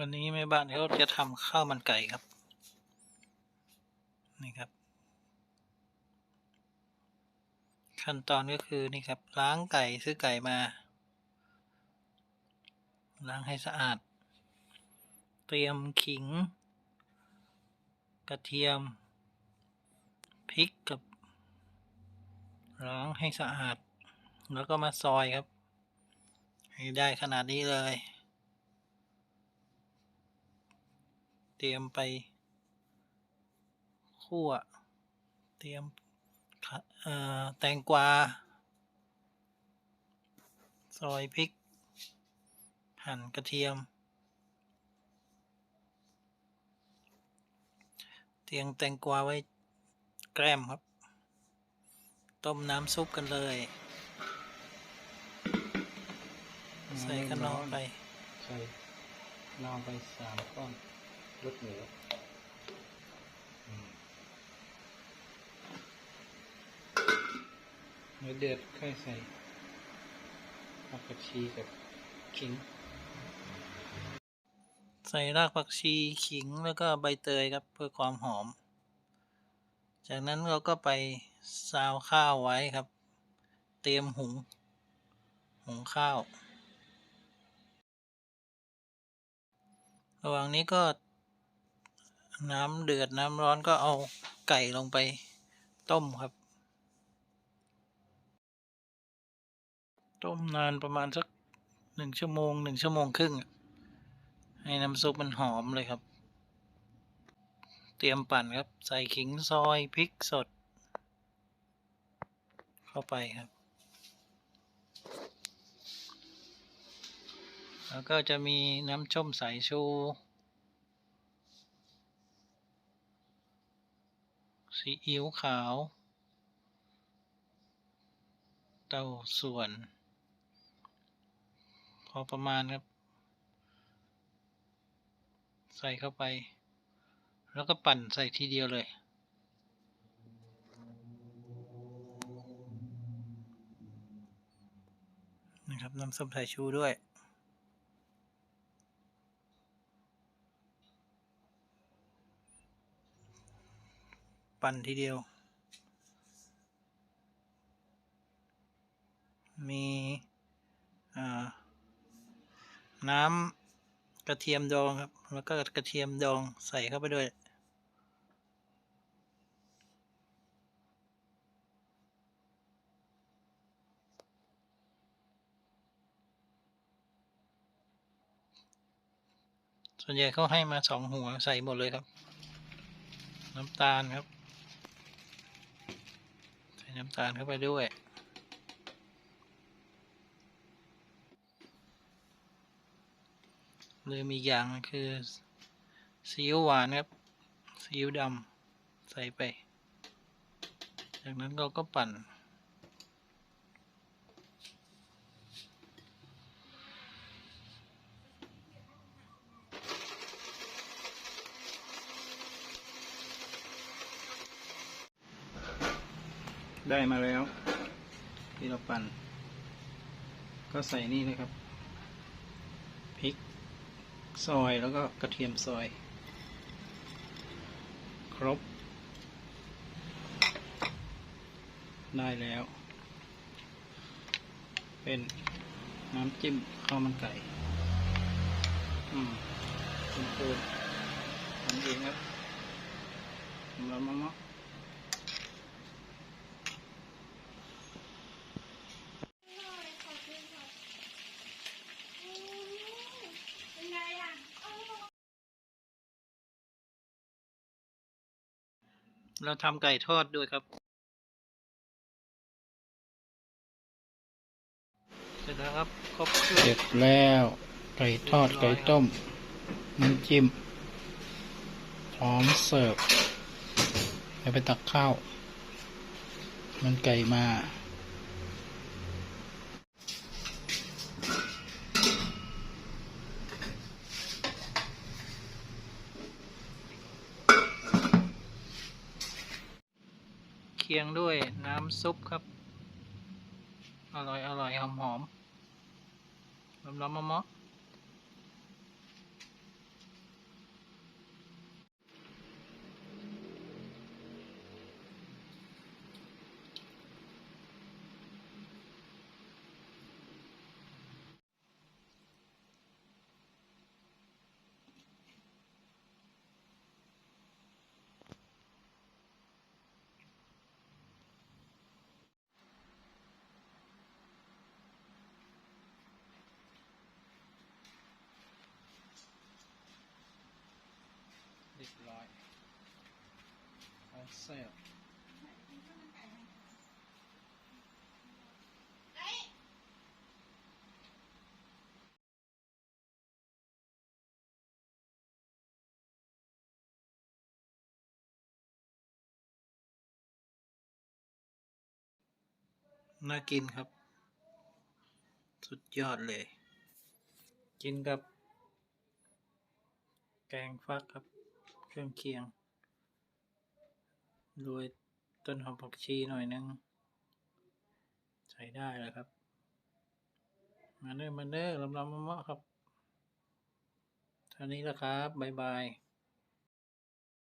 วันนี้แม่บ้านเขาจะทำข้าวมันไก่ครับ นี่ครับ ขั้นตอนก็คือนี่ครับ ล้างไก่ซื้อไก่มา ล้างให้สะอาด เตรียมขิง กระเทียมพริกกับ ล้างให้สะอาด แล้วก็มาซอยครับ ให้ได้ขนาดนี้เลย เตรียมไปคั่ว เตรียมขะเอ่อแตงกวา ซอยพริก หั่นกระเทียม เตรียมแตงกวาไว้แกล้มครับ ต้มน้ำซุปกันเลย ใส่ขนมไป ใส่นอไปสามก้อน ลดเหนืออืมเนื้อเดือดค่อยใส่ผักกระชีกับขิง ใส่รากผักชีขิงแล้วก็ใบเตยครับเพื่อความหอม จากนั้นเราก็ไปซาวข้าวไว้ครับ เตรียมหุง หุงข้าว ระหว่างนี้ก็ น้ำเดือดน้ำร้อนก็เอาไก่ลงไปต้มครับ ต้มนานประมาณสักหนึ่งชั่วโมงหนึ่งชั่วโมงครึ่ง ให้น้ำซุปมันหอมเลยครับ เตรียมปั่นครับ ใส่ขิงซอยพริกสด เข้าไปครับ แล้วก็จะมีน้ำส้มสายชู ซีอิ๊วขาว เต้าส่วน พอประมาณครับ ใส่เข้าไป แล้วก็ปั่นใส่ทีเดียวเลยนะครับน้ำส้มสายชูด้วย ปั่นทีเดียว มีน้ำกระเทียมดองครับ แล้วก็กระเทียมดองใส่เข้าไปด้วยส่วนใหญ่เขาให้มาสองหัวใส่หมดเลยครับ น้ำตาลครับ น้ำตาลเข้าไปด้วย เลยมีอย่างคือซีอิ๊วหวานครับซีอิ๊วดำใส่ไป จากนั้นเราก็ปั่น ได้มาแล้ว ที่เราปั่น ก็ใส่นี่เลยครับพริกซอยแล้วก็กระเทียมซอย ครบ ได้แล้ว เป็นน้ำจิ้มข้าวมันไก่ อืมเป็นเปิดทำเองครับทำแล้วมะมะ เป็นไงอะ เราทำไก่ทอดด้วยครับเสร็จแล้วครับครบเครื่อเสร็จแล้ว ไก่ทอดไก่ต้ม น้ำจิ้ม พร้อมเสิร์ฟให้ไปตักข้าว มันไก่มา เคียงด้วยน้ำซุปครับ อร่อยอร่อยหอมหอมลำล้อมมะมะ รียบร้อยพร้อมเสิร์ฟน่ากินครับ สุดยอดเลย กินกับ แกงฟักครับ เครื่องเคียง โรยต้นหอมผักชีหน่อยนึง ใช้ได้แล้วครับ มาเด้อมาเด้อลำลำมะมะครับท่านี้แล้วครับ บ๊ายบาย